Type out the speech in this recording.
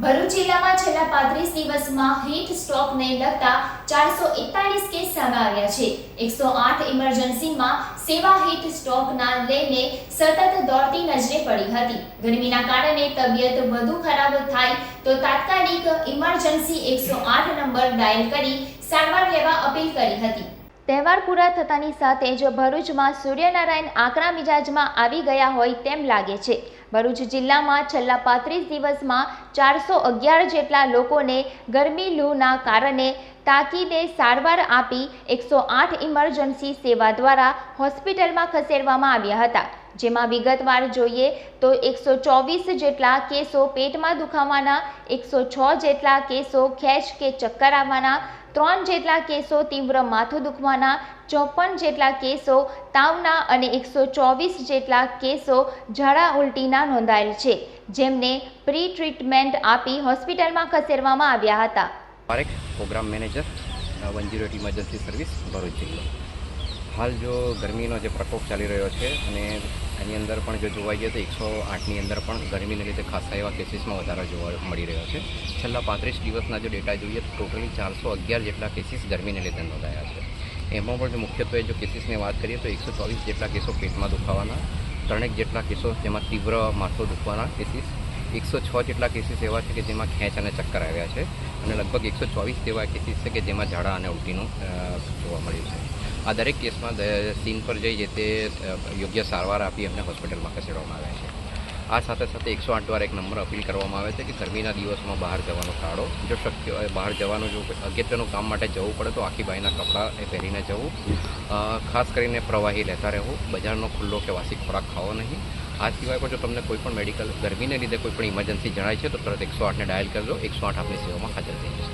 ભરૂચ જિલ્લામાં છેલ્લા પાંત્રીસ દિવસમાં હીટ સ્ટ્રોકને લગતા ચારસો એકતાલીસ કેસ સામે આવ્યા છે. એકસો આઠ ઇમરજન્સીમાં સેવા હીટ સ્ટ્રોકના લઈને સતત દોડતી નજરે પડી હતી. ગરમીના કારણે તબિયત વધુ ખરાબ થાય તો તાત્કાલિક ઇમરજન્સી એકસો આઠ નંબર ડાયલ કરી સારવાર લેવા અપીલ કરી હતી. તહેવાર પૂરા થતાની સાથે જ ભરૂચમાં સૂર્યનારાયણ આકરા મિજાજમાં આવી ગયા હોય તેમ લાગે છે. ભરૂચ જિલ્લામાં છેલ્લા પાંત્રીસ દિવસમાં ચારસો અગિયાર જેટલા લોકોને ગરમી લૂના કારણે તાકીદે સારવાર આપી એકસો આઠ ઇમરજન્સી સેવા દ્વારા હોસ્પિટલમાં ખસેડવામાં આવ્યા હતા. જેમાં વિગતવાર જોઈએ તો એકસો ચોવીસ જેટલા કેસો પેટમાં દુખાવાના, એકસો છ જેટલા કેસો ખેંચ કે ચક્કર આવવાના, ત્રણ જેટલા કેસો તીવ્ર માથું દુખવાના, ચોપન જેટલા કેસો તાવના અને એકસો ચોવીસ જેટલા કેસો ઝાડા ઉલટીના નોંધાયેલ છે, જેમને પ્રી ટ્રીટમેન્ટ આપી હોસ્પિટલમાં ખસેડવામાં આવ્યા હતા. Program manager one emergency service, Bharuch જિલ્લો. હાલ જો ગરમીનો જે પ્રકોપ ચાલી રહ્યો છે અને એની અંદર પણ જો જોવા જઈએ તો એકસો આઠની અંદર પણ ગરમીને લીધે ખાસા એવા કેસીસમાં વધારો જોવા મળી રહ્યો છે. છેલ્લા પાંત્રીસ દિવસના જો ડેટા જોઈએ તો ટોટલી ચારસો અગિયાર જેટલા કેસીસ ગરમીને લીધે નોંધાયા છે. એમાં પણ મુખ્યત્વે જો કેસીસની વાત કરીએ તો એકસો ચોવીસ જેટલા કેસો પેટમાં દુખાવાના, ત્રણેક જેટલા કેસો જેમાં તીવ્ર માથો દુખવાના કેસીસ, એકસો છ જેટલા કેસીસ એવા છે કે જેમાં ખેંચ અને ચક્કર આવ્યા છે અને લગભગ એકસો ચોવીસ જેવા કેસીસ છે કે જેમાં ઝાડા અને ઉલટીનું જોવા મળ્યું આ દરેક કેસમાં સીન પર જઈ જે તે યોગ્ય સારવાર આપી એમને હોસ્પિટલમાં ખસેડવામાં આવ્યા છે. આ સાથે સાથે એકસો આઠ દ્વારા એક નંબર અપીલ કરવામાં આવે છે કે ગરમીના દિવસમાં બહાર જવાનો ટાળો. જો શક્ય હોય બહાર જવાનું, જો અગત્યનું કામ માટે જવું પડે તો આખી બાઈના કપડાં એ પહેરીને જવું. ખાસ કરીને પ્રવાહી લેતા રહેવું. બજારનો ખુલ્લો કે વાસી ખોરાક ખાવો નહીં. આ સિવાય પણ જો તમને કોઈ પણ મેડિકલ, ગરમીને લીધે કોઈ પણ ઇમરજન્સી જણાય છે તો તરત એકસો આઠને ડાયલ કરજો. એકસો આઠ આપની સેવામાં હાજર થઈ જશે.